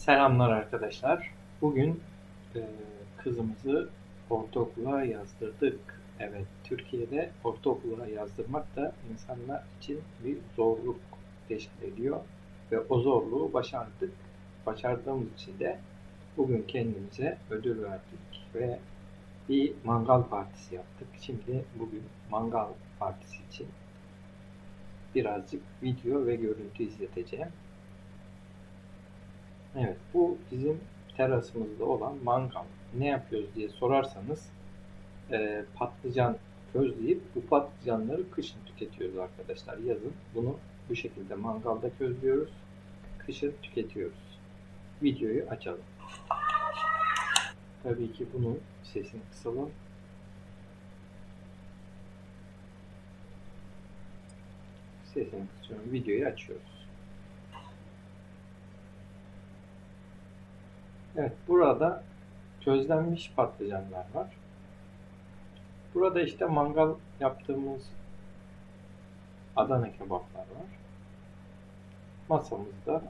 Selamlar arkadaşlar. Bugün e, kızımızı ortaokula yazdırdık. Evet, Türkiye'de ortaokula yazdırmak da insanlar için bir zorluk teşkil ediyor. Ve o zorluğu başardık. Başardığımız için de bugün kendimize ödül verdik ve bir mangal partisi yaptık. Şimdi bugün mangal partisi için birazcık video ve görüntü izleteceğim. Evet, bu bizim terasımızda olan mangal. Ne yapıyoruz diye sorarsanız e, patlıcan közleyip bu patlıcanları kışın tüketiyoruz arkadaşlar. Yazın bunu bu şekilde mangalda közlüyoruz. Kışın tüketiyoruz. Videoyu açalım. Tabii ki bunun sesini kısalım. Sesini kısıyorum. Videoyu açıyoruz. Evet, burada közlenmiş patlıcanlar var. Burada işte mangal yaptığımız Adana kebaplar var. Masamızda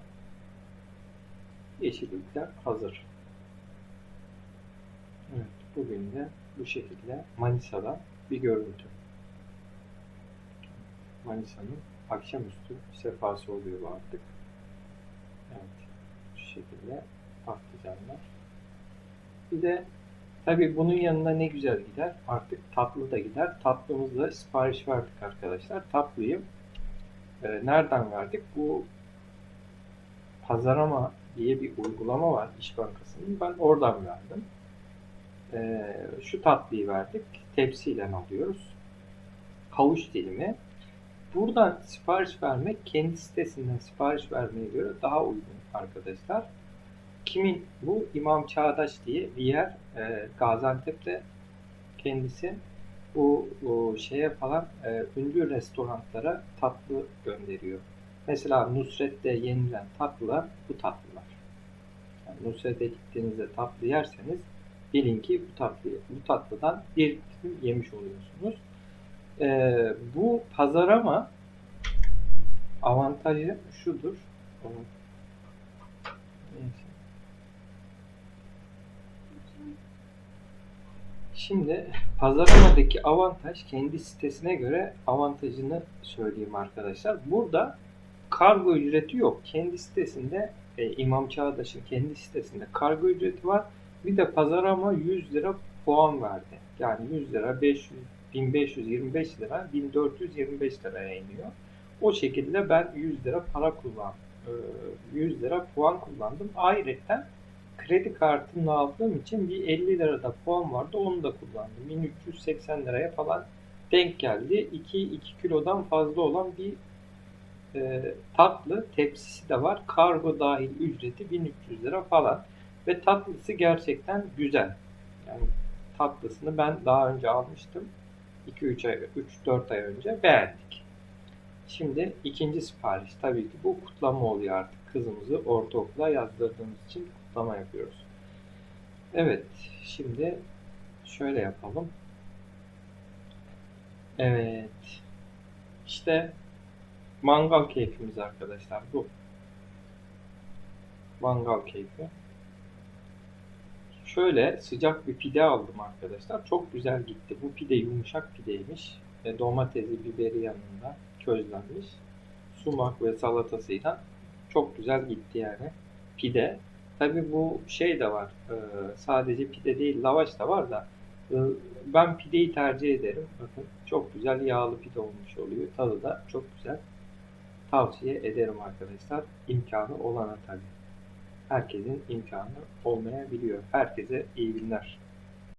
yeşillikler hazır. Evet, bugün de bu şekilde Manisa'da bir görüntü. Manisa'nın akşamüstü sefası oluyor artık. Evet, şu şekilde patlıcanlar. Bir de tabi bunun yanına ne güzel gider. Artık tatlı da gider. Tatlımızda sipariş verdik arkadaşlar. Tatlıyı e, nereden verdik? Bu Pazarama diye bir uygulama var İş Bankası'nın. Ben oradan verdim. E, şu tatlıyı verdik. Tepsiyle alıyoruz. Havuç dilimi. Buradan sipariş vermek kendi sitesinden sipariş vermeye göre daha uygun arkadaşlar. Kimin bu? İmam Çağdaş diye bir yer e, Gaziantep'te kendisi bu, bu şeye falan e, ünlü restoranlara tatlı gönderiyor. Mesela Nusret'te yenilen tatlılar bu tatlılar. Yani Nusret'e gittiğinizde tatlı yerseniz bilin ki bu tatlı bu tatlıdan bir dilim yemiş oluyorsunuz. E, bu pazarama avantajı şudur. Neyse. Şimdi pazaramadaki avantaj kendi sitesine göre avantajını söyleyeyim arkadaşlar. Burada kargo ücreti yok. Kendi sitesinde e, İmam Çağdaş'ın kendi sitesinde kargo ücreti var. Bir de pazarama 100 lira puan verdi. Yani 100 lira 500 1525 lira 1425 liraya iniyor. O şekilde ben 100 lira para kullandım. 100 lira puan kullandım. Ayrıca kredi kartımla aldığım için bir 50 lirada puan vardı. Onu da kullandım. 1380 liraya falan denk geldi. 2, 2 kilodan fazla olan bir e, tatlı tepsisi de var. Kargo dahil ücreti 1300 lira falan. Ve tatlısı gerçekten güzel. Yani tatlısını ben daha önce almıştım. 2-3 ay, 3-4 ay önce beğendik. Şimdi ikinci sipariş. Tabii ki bu kutlama oluyor artık. Kızımızı ortaokula yazdırdığımız için kutlama yapıyoruz. Evet. Şimdi şöyle yapalım. Evet. İşte mangal keyfimiz arkadaşlar bu. Mangal keyfi. Şöyle sıcak bir pide aldım arkadaşlar. Çok güzel gitti. Bu pide yumuşak pideymiş. E, domatesi, biberi yanında közlenmiş. Sumak ve salatasıyla çok güzel gitti yani. Pide. Tabi bu şey de var. E, sadece pide değil lavaş da var da e, ben pideyi tercih ederim. Bakın çok güzel yağlı pide olmuş oluyor. Tadı da çok güzel. Tavsiye ederim arkadaşlar. İmkanı olana tabii herkesin imkanı olmayabiliyor. Herkese iyi günler.